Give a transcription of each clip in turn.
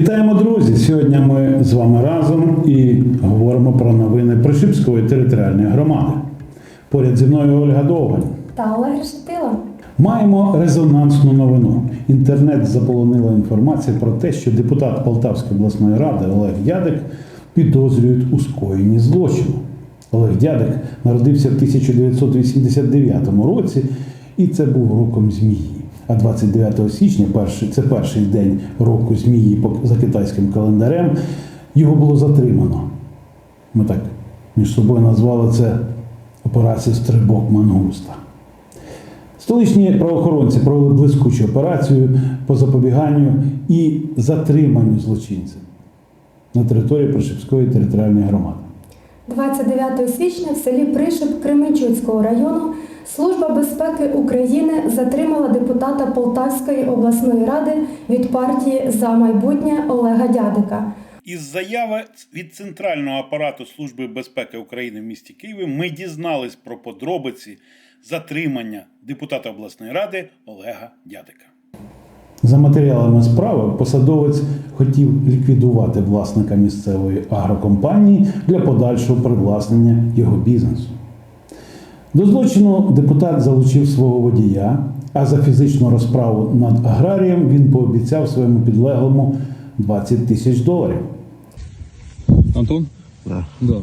Вітаємо, друзі! Сьогодні ми з вами разом і говоримо про новини Пришипської територіальної громади. Поряд зі мною Ольга Довгань. та Олег Решетило. Маємо резонансну новину. Інтернет заполонила інформація про те, що депутат Полтавської обласної ради Олег Дядик підозрюють у скоєнні злочину. Олег Дядик народився в 1989 році, і це був роком змії. А 29 січня, перший, це перший день року змії за китайським календарем, його було затримано. Ми так між собою назвали це операція Стрибок Мангуста. Столичні правоохоронці провели блискучу операцію по запобіганню і затриманню злочинців на території Прошипської територіальної громади. 29 січня в селі Пришип Кременчуцького району Служба безпеки України затримала депутата Полтавської обласної ради від партії за майбутнє Олега Дядика. Із заяви від Центрального апарату Служби безпеки України в місті Києві ми дізнались про подробиці затримання депутата обласної ради Олега Дядика. За матеріалами справи посадовець хотів ліквідувати власника місцевої агрокомпанії для подальшого привласнення його бізнесу. До злочину депутат залучив свого водія, а за фізичну розправу над аграрієм він пообіцяв своєму підлеглому 20 тисяч доларів. Антон? Да. Да.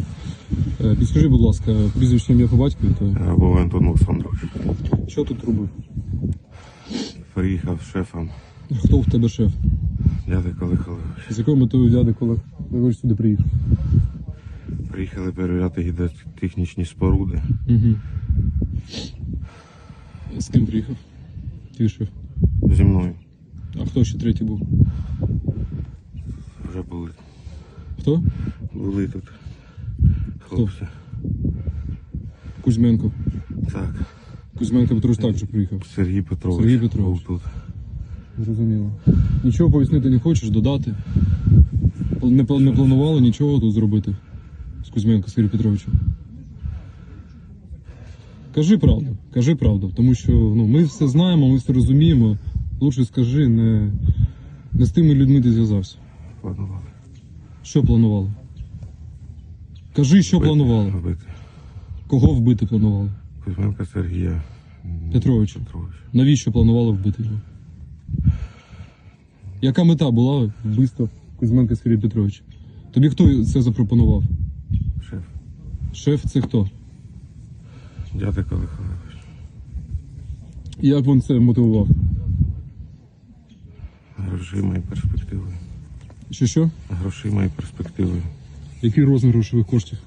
Е, Підскажи, будь ласка, прізвище ім'я по батькові, то Або Антон Олександрович. що тут робив? Приїхав з шефом. Хто в тебе шеф? Дядик Олег Олегович. З якою метою дяди, коли ви сюди приїхав? Приїхали перевіряти гідротехнічні споруди. Угу. З ким приїхав? Шеф. Зі мною А хто ще третій був? вже були, Хто? були тут хлопці. Кузьменко. Так, Кузьменко Петрович також приїхав. Сергій Петрович. Сергій Петрович. Був тут. Зрозуміло. Нічого пояснити не хочеш, додати? Не, пла- не планували нічого тут зробити з Кузьменко Сергієм Петровичем? Кажи правду, кажи правду, тому що ну, ми все знаємо, ми все розуміємо. Лучше скажи, не, не з тими людьми ти зв'язався. Планували. Що планували? Кажи, що Вбити- планували? Вбити. Кого вбити планували? Кузьменка Сергія Петровича. Петровича. Навіщо планували вбити його? Яка мета була вбивства Кузьменка Сергія Петровича? Тобі хто це запропонував? Шеф. Це хто? Дядик Олег Олегович. Як він це мотивував? Грошима і перспективою. Що що? Грошима і перспективою. Який розмір грошових коштів?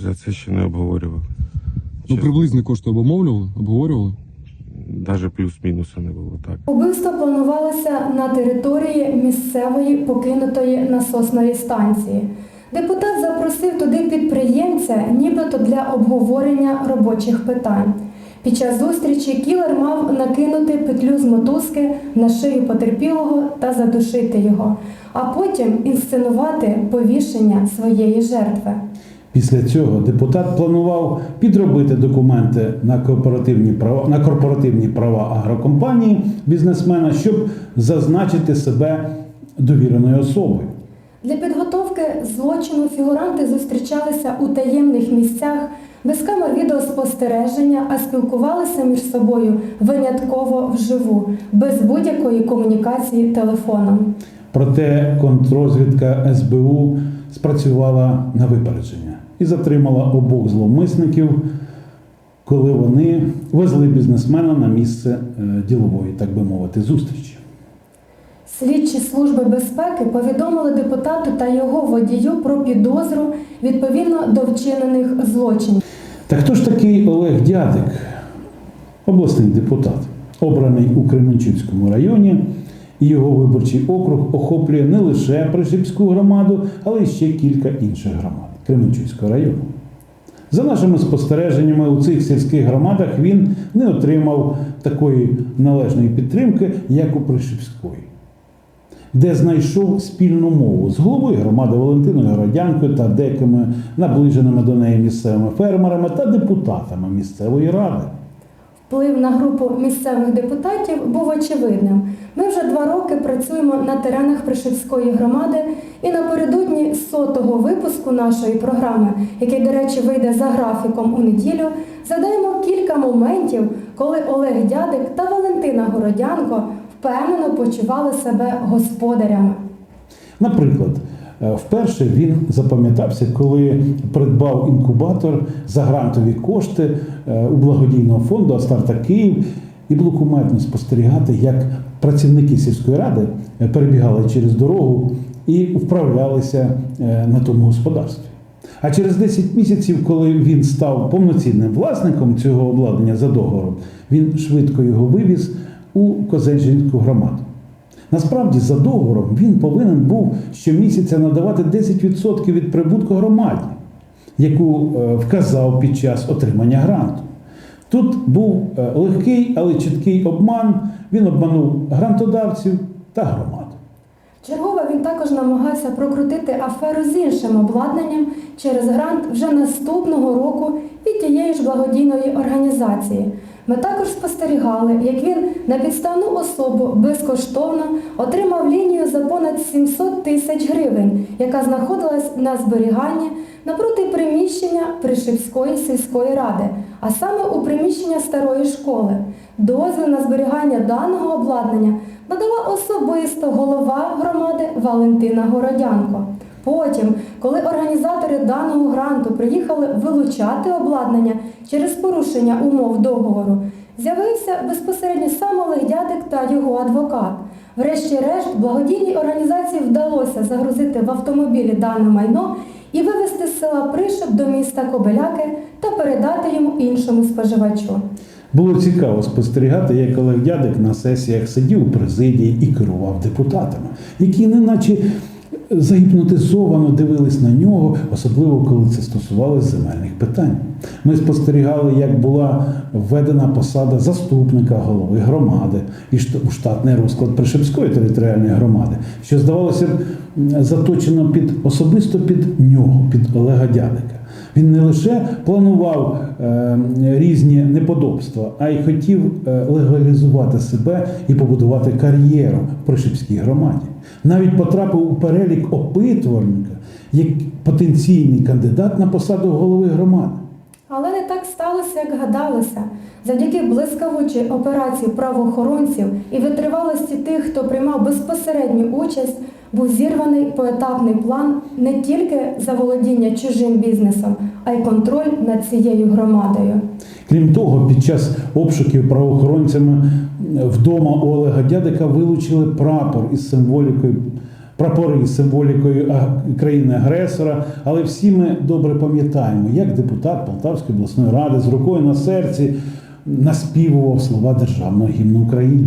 За це ще не обговорювали. Ну, приблизні кошти обумовлювали, обговорювали. Навіть плюс-мінуса не було так. Убивство планувалося на території місцевої покинутої насосної станції. Депутат запросив туди підприємця, нібито для обговорення робочих питань. Під час зустрічі кілер мав накинути петлю з мотузки на шию потерпілого та задушити його, а потім інсценувати повішення своєї жертви. Після цього депутат планував підробити документи на корпоративні права на корпоративні права агрокомпанії бізнесмена, щоб зазначити себе довіреною особою. Для підготовки злочину фігуранти зустрічалися у таємних місцях, без камер відеоспостереження, а спілкувалися між собою винятково вживу, без будь-якої комунікації телефоном. Проте контррозвідка СБУ спрацювала на випередження і затримала обох зловмисників, коли вони везли бізнесмена на місце е, ділової, так би мовити, зустрічі. Слідчі служби безпеки повідомили депутату та його водію про підозру відповідно до вчинених злочинів. Та хто ж такий Олег Дядик, обласний депутат, обраний у Кременчуцькому районі, і його виборчий округ охоплює не лише Пришипську громаду, але й ще кілька інших громад Кременчуцького району. За нашими спостереженнями, у цих сільських громадах він не отримав такої належної підтримки, як у Пришипської, де знайшов спільну мову з головою громади Валентиною Городянкою та деякими наближеними до неї місцевими фермерами та депутатами місцевої ради. Вплив на групу місцевих депутатів був очевидним. Ми вже два роки працюємо на теренах Пришивської громади і напередодні сотого випуску нашої програми, який, до речі, вийде за графіком у неділю, задаємо кілька моментів, коли Олег Дядик та Валентина Городянко впевнено почували себе господарями. Наприклад, е, вперше він запам'ятався, коли придбав інкубатор за грантові кошти е, у благодійного фонду Астарта Київ. І було кумедно спостерігати, як працівники сільської ради е, перебігали через дорогу і вправлялися на тому господарстві. А через 10 місяців, коли він став повноцінним власником цього обладнання за договором, він швидко його вивіз у Козельжинську громаду. Насправді, за договором він повинен був щомісяця надавати 10% від прибутку громаді, яку е, вказав під час отримання гранту. Тут був е, легкий, але чіткий обман. Він обманув грантодавців та громаду. Чергове він також намагався прокрутити аферу з іншим обладнанням через грант вже наступного року від тієї ж благодійної організації. Ми також спостерігали, як він на підставну особу безкоштовно отримав лінію за понад 700 тисяч гривень, яка знаходилась на зберіганні напроти приміщення Пришипської сільської ради, а саме у приміщення старої школи. Дозвіл на зберігання даного обладнання надала особисто голова громади Валентина Городянко. Потім, коли організатори даного гранту приїхали вилучати обладнання через порушення умов договору, з'явився безпосередньо сам Олег Дядик та його адвокат. Врешті-решт, благодійній організації вдалося загрузити в автомобілі дане майно і вивезти з села Пришип до міста Кобеляки та передати йому іншому споживачу. Було цікаво спостерігати, як Олег Дядик на сесіях сидів у президії і керував депутатами, які неначе загіпнотизовано дивились на нього, особливо коли це стосувалося земельних питань. Ми спостерігали, як була введена посада заступника голови громади і штатний розклад Пришепської територіальної громади, що здавалося б заточено під особисто під нього, під Олега Дядика. Він не лише планував е, різні неподобства, а й хотів е, легалізувати себе і побудувати кар'єру в Пришипській громаді. Навіть потрапив у перелік опитувальника як потенційний кандидат на посаду голови громади. Але не так сталося, як гадалося. Завдяки блискавучій операції правоохоронців і витривалості тих, хто приймав безпосередню участь, був зірваний поетапний план не тільки заволодіння чужим бізнесом, а й контроль над цією громадою. Крім того, під час обшуків правоохоронцями вдома Олега Дядика вилучили прапор із символікою. Прапори з символікою країни-агресора, але всі ми добре пам'ятаємо, як депутат Полтавської обласної ради з рукою на серці наспівував слова державного гімну України.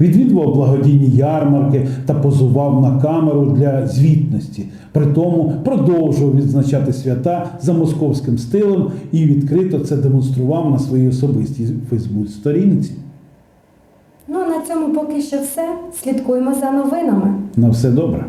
Відвідував благодійні ярмарки та позував на камеру для звітності. При тому продовжував відзначати свята за московським стилем і відкрито це демонстрував на своїй особистій Фейсбук-сторінці. Ну а на цьому поки що все. Слідкуємо за новинами. На все добре.